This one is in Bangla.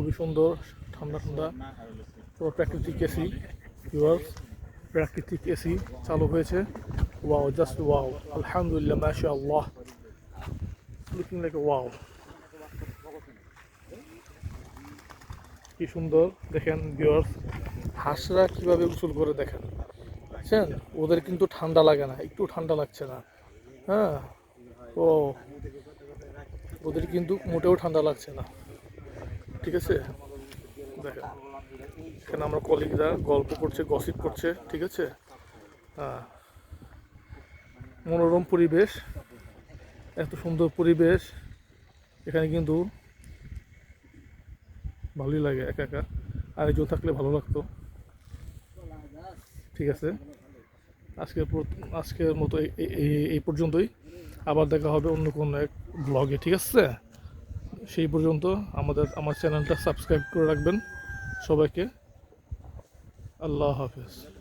খুবই সুন্দর, ঠান্ডা ঠান্ডা। পুরো প্রাকৃতিক এসি ভিউয়ার্স প্রাকৃতিক এসি চালু হয়েছে। ওয়াও জাস্ট ওয়াও আলহামদুলিল্লাহ মাশা আল্লাহ লুকিং লাইক ওয়াও কি সুন্দর, দেখেন ভিউয়ার্স হাঁসরা কীভাবে গোসল করে দেখেন। বুঝছেন? ওদের কিন্তু ঠান্ডা লাগে না, একটু ঠান্ডা লাগছে না। হ্যাঁ? ও, ওদের কিন্তু মোটেও ঠান্ডা লাগছে না। ঠিক আছে? দেখেন, এখানে আমরা কলিগরা গল্প করছে গসিপ করছে, ঠিক আছে? হ্যাঁ। মনোরম পরিবেশ, এত সুন্দর পরিবেশ, এখানে কিন্তু ভালোই লাগে একা একা। আরেকজন থাকলে ভালো লাগতো। ঠিক আছে? আজকের আজকের মতো এই- পর্যন্তই। আবার দেখা হবে অন্য কোনো এক ব্লগে ঠিক আছে? সেই পর্যন্ত আমাদের আমার চ্যানেলটা সাবস্ক্রাইব করে রাখবেন সবাইকে। আল্লাহ হাফেজ।